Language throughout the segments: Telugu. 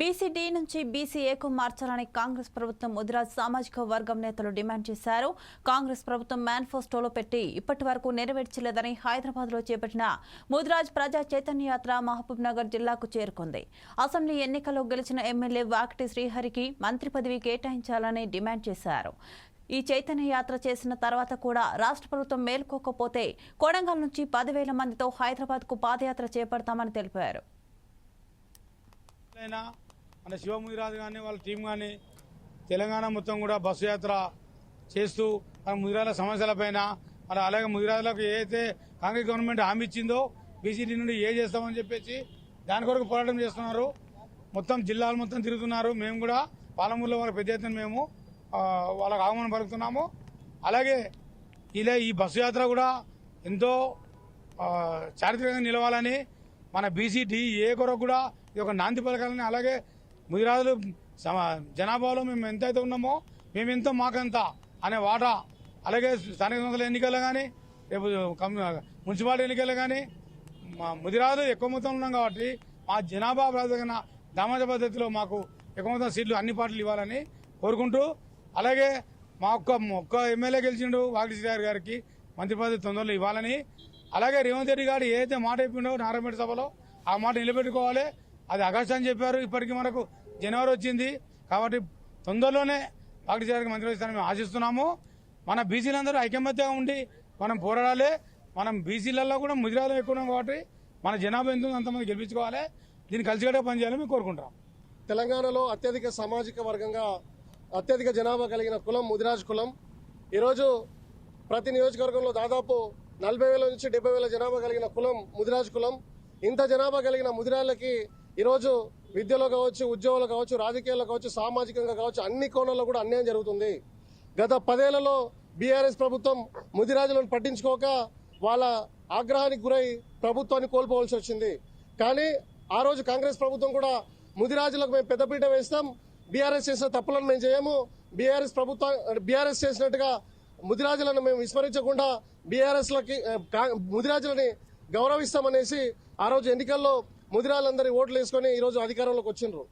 బీసీడీ నుంచి బీసీఏకు మార్చాలని కాంగ్రెస్ ప్రభుత్వం ముదిరాజ్ సామాజిక వర్గం నేతలు డిమాండ్ చేశారు. కాంగ్రెస్ ప్రభుత్వం మేనిఫెస్టోలో పెట్టి ఇప్పటి వరకు నెరవేర్చలేదని హైదరాబాద్లో చేపట్టిన ముదిరాజ్ ప్రజా చైతన్య యాత్ర మహబూబ్ నగర్ జిల్లాకు చేరుకుంది. అసెంబ్లీ ఎన్నికల్లో గెలిచిన ఎమ్మెల్యే వాకిటి శ్రీహరికి మంత్రి పదవి కేటాయించాలని డిమాండ్ చేశారు. ఈ చైతన్య యాత్ర చేసిన తర్వాత కూడా రాష్ట్ర ప్రభుత్వం మేల్కోకపోతే కొడంగల్ నుంచి పదివేల మందితో హైదరాబాద్కు పాదయాత్ర చేపడతామని తెలిపారు. అయినా మన శివముదిరాజు కానీ వాళ్ళ టీం కానీ తెలంగాణ మొత్తం కూడా బస్సు యాత్ర చేస్తూ మన ముదిరాల సమస్యలపైన మరి అలాగే ముదిరాజులకు ఏదైతే కాంగ్రెస్ గవర్నమెంట్ హామీ ఇచ్చిందో బీసీటీ నుండి ఏ చేస్తామని చెప్పేసి దాని కొరకు పోరాటం చేస్తున్నారు. మొత్తం జిల్లాలు మొత్తం తిరుగుతున్నారు. మేము కూడా పాలమూరులో వాళ్ళ పెద్ద ఎత్తున మేము వాళ్ళకు ఆహ్వానం పలుకుతున్నాము. అలాగే ఇలా ఈ బస్సు యాత్ర కూడా ఎంతో చారిత్రకంగా నిలవాలని మన బీసీటీ ఏ కొరకు కూడా ఇది ఒక నాంది పలకాలని అలాగే ముదిరాజులు జనాభాలో మేము ఎంతైతే ఉన్నామో మేము ఎంతో మాకెంత అనే వాటా అలాగే స్థానిక సంస్థల ఎన్నికల్లో కానీ రేపు మున్సిపాలిటీ ఎన్నికల్లో కానీ మా ముదిరాజులు ఎక్కువ మొత్తం ఉన్నాం కాబట్టి మా జనాభా ప్రాతిపదికన దామజ పద్ధతిలో మాకు ఎక్కువ మొత్తం సీట్లు అన్ని పార్టీలు ఇవ్వాలని కోరుకుంటూ అలాగే మా ఒక్క ఒక్క ఎమ్మెల్యే గెలిచిండు వాకిటి గారికి మంత్రి పదవి తొందరలో ఇవ్వాలని అలాగే రేవంత్ రెడ్డి గారు ఏదైతే మాట చెప్పిండో నారాయణపేట సభలో ఆ మాట నిలబెట్టుకోవాలి. అది ఆగస్టు అని చెప్పారు. ఇప్పటికీ మనకు జనవరి వచ్చింది. కాబట్టి తొందరలోనే పార్టీ చేయడానికి మంత్రి ఇస్తారని మేము ఆశిస్తున్నాము. మన బీసీలందరూ ఐకమత్యంగా ఉండి మనం పోరాడాలి. మనం బీసీలలో కూడా ముదిరాలు ఎక్కువ ఉన్నాం కాబట్టి మన జనాభా ఎంత అంతమంది గెలిపించుకోవాలి. దీన్ని కలిసికట్టుగా పనిచేయాలని మేము కోరుకుంటాం తెలంగాణలో అత్యధిక సామాజిక వర్గంగా అత్యధిక జనాభా కలిగిన కులం ముదిరాజ్ కులం. ఈరోజు ప్రతి నియోజకవర్గంలో దాదాపు నలభై వేల నుంచి డెబ్బై వేల జనాభా కలిగిన కులం ముదిరాజ్ కులం. ఇంత జనాభా కలిగిన ముదిరాళ్ళకి ఈరోజు విద్యలో కావచ్చు ఉద్యోగంలో కావచ్చు రాజకీయాల్లో కావచ్చు సామాజికంగా కావచ్చు అన్ని కోణాల్లో కూడా అన్యాయం జరుగుతుంది. గత పదేళ్ళలో బీఆర్ఎస్ ప్రభుత్వం ముదిరాజులను పట్టించుకోక వాళ్ళ ఆగ్రహానికి గురై ప్రభుత్వాన్ని కోల్పోవలసి వచ్చింది. కానీ ఆ రోజు కాంగ్రెస్ ప్రభుత్వం కూడా ముదిరాజులకు మేము పెద్దపీట వేస్తాం. బీఆర్ఎస్ చేసిన తప్పులను మేము చేయము. బీఆర్ఎస్ ప్రభుత్వం బీఆర్ఎస్ చేసినట్టుగా ముదిరాజులను మేము విస్మరించకుండా బీఆర్ఎస్ లకి ముదిరాజులని గౌరవిస్తామనేసి ఆ రోజు ఎన్నికల్లో ముదిరాజులందరి ఓట్లు వేసుకొని ఈరోజు అధికారంలోకి వచ్చిండ్రు.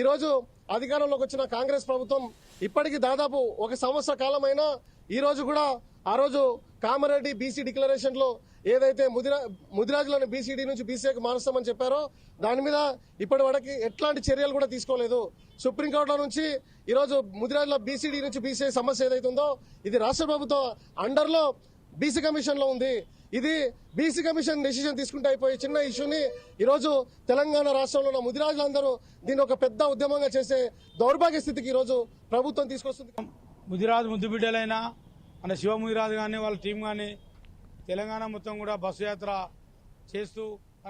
ఈరోజు అధికారంలోకి వచ్చిన కాంగ్రెస్ ప్రభుత్వం ఇప్పటికి దాదాపు ఒక సంవత్సర కాలమైనా ఈరోజు కూడా ఆ రోజు కామారెడ్డి బీసీ డిక్లరేషన్లో ఏదైతే ముదిరా ముదిరాజులను బీసీడీ నుంచి బీసీఏకి మారుస్తామని చెప్పారో దాని మీద ఇప్పటి వరకు ఎట్లాంటి చర్యలు కూడా తీసుకోలేదు. సుప్రీంకోర్టులో నుంచి ఈరోజు ముదిరాజుల బీసీడీ నుంచి బీసీఐ సమస్య ఏదైతుందో ఇది రాష్ట్ర ప్రభుత్వం అండర్లో బీసీ కమిషన్లో ఉంది. ఇది బీసీ కమిషన్ డెసిషన్ తీసుకుంటే అయిపోయే చిన్న ఇష్యూని ఈరోజు తెలంగాణ రాష్ట్రంలో ఉన్న ముదిరాజులందరూ దీన్ని ఒక పెద్ద ఉద్యమంగా చేసే దౌర్భాగ్య స్థితికి ఈరోజు ప్రభుత్వం తీసుకొస్తుంది. ముదిరాజు ముద్దు బిడ్డలైనా మన శివమునిరాజు కానీ వాళ్ళ టీం కానీ తెలంగాణ మొత్తం కూడా బస్సు యాత్ర చేస్తూ